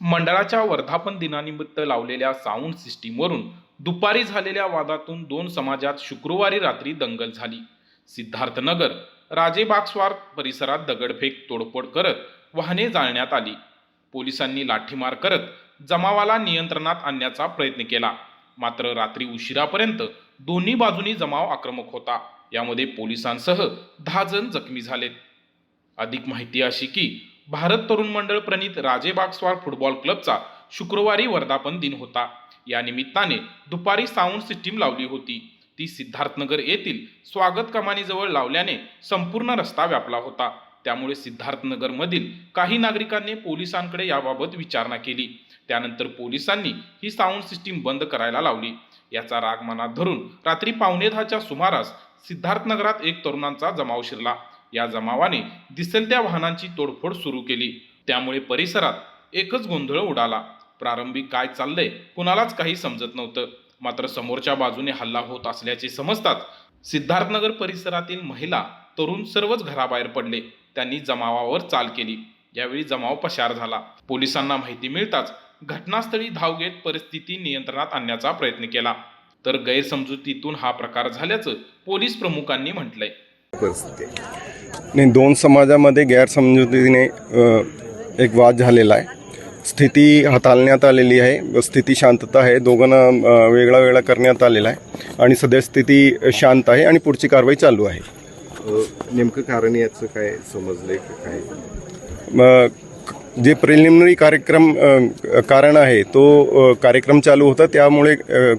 मंडळाच्या वर्धापन दिनानिमित्त लावलेल्या साऊंड सिस्टीमवरून दुपारी झालेल्या वादातून दोन समाजात शुक्रवारी रात्री दंगल झाली. सिद्धार्थनगर राजेबागस्वार परिसरात दगडफेक तोडफोड करत वाहने जाळण्यात आली. पोलिसांनी लाठीमार करत जमावाला नियंत्रणात आणण्याचा प्रयत्न केला. मात्र रात्री उशिरापर्यंत दोन्ही बाजूनी जमाव आक्रमक होता. यामध्ये पोलिसांसह दहा जण जखमी झालेत. अधिक माहिती अशी की भारत तरुण मंडळ प्रणित राजेबागस्वार फुटबॉल क्लबचा शुक्रवारी वर्धापन दिन होता. या निमित्ताने दुपारी साऊंड सिस्टीम लावली होती. ती सिद्धार्थनगर येथील स्वागत कमानीजवळ लावल्याने संपूर्ण रस्ता व्यापला होता. त्यामुळे सिद्धार्थनगरमधील काही नागरिकांनी पोलिसांकडे याबाबत विचारणा केली. त्यानंतर पोलिसांनी ही साऊंड सिस्टीम बंद करायला लावली. याचा राग मनात धरून रात्री पावणे दहाच्या सुमारास सिद्धार्थनगरात एक तरुणांचा जमाव शिरला. या जमावाने दिसेल त्या वाहनांची तोडफोड सुरू केली. त्यामुळे परिसरात एकच गोंधळ उडाला. प्रारंभी काय चाललंय कुणालाच काही समजत नव्हतं. मात्र समोरच्या बाजूने हल्ला होत असल्याचे समजताच सिद्धार्थनगर परिसरातील महिला तरुण सर्वच घराबाहेर पडले. त्यांनी जमावावर चाल केली. यावेळी जमाव पशार झाला. पोलिसांना माहिती मिळताच घटनास्थळी धाव घेत परिस्थिती नियंत्रणात आणण्याचा प्रयत्न केला. तर गैरसमजुतीतून हा प्रकार झाल्याचं पोलीस प्रमुखांनी म्हटलंय. परिस्थिती. नाही दोन समाजामध्ये गैरसमजुतीने एक वाद झालेला आहे. स्थिती हाताळण्यात आलेली आहे स्थिती शांतता आहे दोघांना वेगळा वेगळा करण्यात आलेला आहे आणि सध्या स्थिती शांत आहे आणि पुढची कारवाई चालू आहे. नेमकं कारण याचं काय समजलंय काय? म, जे प्रिलिमिनरी कार्यक्रम कारण आहे तो कार्यक्रम चालू होता. त्यामुळे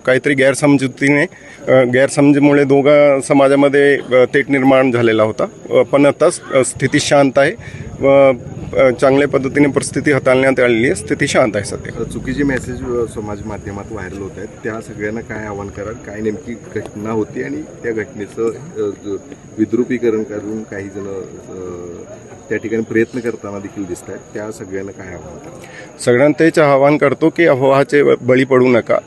काहीतरी गैरसमजुतीने अ, गैरसमजीमुळे दोघा समाजामध्ये तेट निर्माण झालेला होता. पण आता स्थिती शांत आहे. व चांगल्या पद्धतीने परिस्थिती हाताळण्यात आलेली आहे. स्थिती शांत आहे सध्या. चुकीचे मेसेज समाज माध्यमात व्हायरल होत आहेत. त्या सगळ्यांना काय आव्हान कराल? काय नेमकी घटना होती आणि त्या घटनेचं विद्रुपीकरण करून काही जण त्या ठिकाणी प्रयत्न करताना देखील दिसत आहेत त्या सगळ्यांना काय आव्हान सगळ्यांना तेच आवाहन करतो की अफवाचे बळी पडू नका.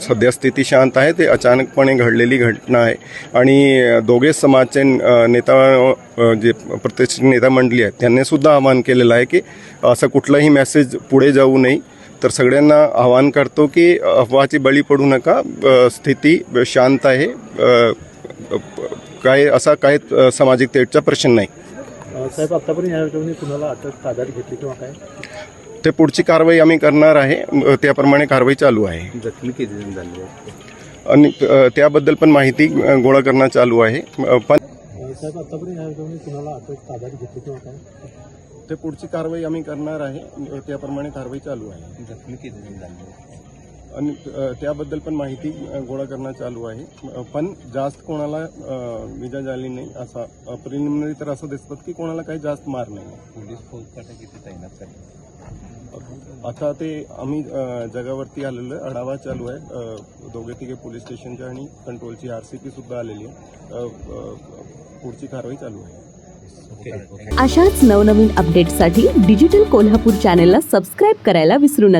सध्या स्थिती शांत आहे ते अचानकपणे घडलेली घटना आहे. आणि दोघे समाजचे नेता जे प्रतिष्ठित नेता मंडळी आहेत त्यांनी सुद्धा आवाहन केलेलं आहे की असं कुठलाही मेसेज पुढे जाऊ नये. तर सगळ्यांना आवाहन करतो की अफवाची बळी पडू नका. स्थिती शांत आहे. काय असा काय सामाजिक तेटचा प्रश्न नाही. साहेब आतापर्यंत या ठिकाणी कुणाला अटक ताब्यात घेतली किंवा काय? ते पुढची कारवाई आम्ही करणार आहे. त्याप्रमाणे कारवाई चालू आहे. जखमी किती जण झाले? आणि अ, त्याबद्दल पण माहिती अ, गोळा करणं चालू आहे. अ, पण साहेब आतापर्यंत या ठिकाणी कुणाला अटक ताब्यात घेतली किंवा काय? ते पुढची कारवाई आम्ही करणार आहे. त्याप्रमाणे कारवाई चालू आहे. जखमी किती जण झाले? आणि त्याबद्दल पण माहिती गोळा करणं चालू आहे. पण जास्त कोणाला विजा झाली नाही असा प्रिलिमिनरी तर असं दिसतात की कोणाला काही जास्त मार नाही. पोलीस फौजफाटा किती तैनात आता ते आम्ही जगावरती आलेलं आढावा चालू आहे. दोघे तिघे पोलीस स्टेशनच्या आणि कंट्रोलची आर सी पी सुद्धा आलेली आहे. पुढची कारवाई चालू आहे. अशाच नवनवीन अपडेट्ससाठी डिजिटल कोल्हापूर चॅनेलला सबस्क्राईब करायला विसरू नका.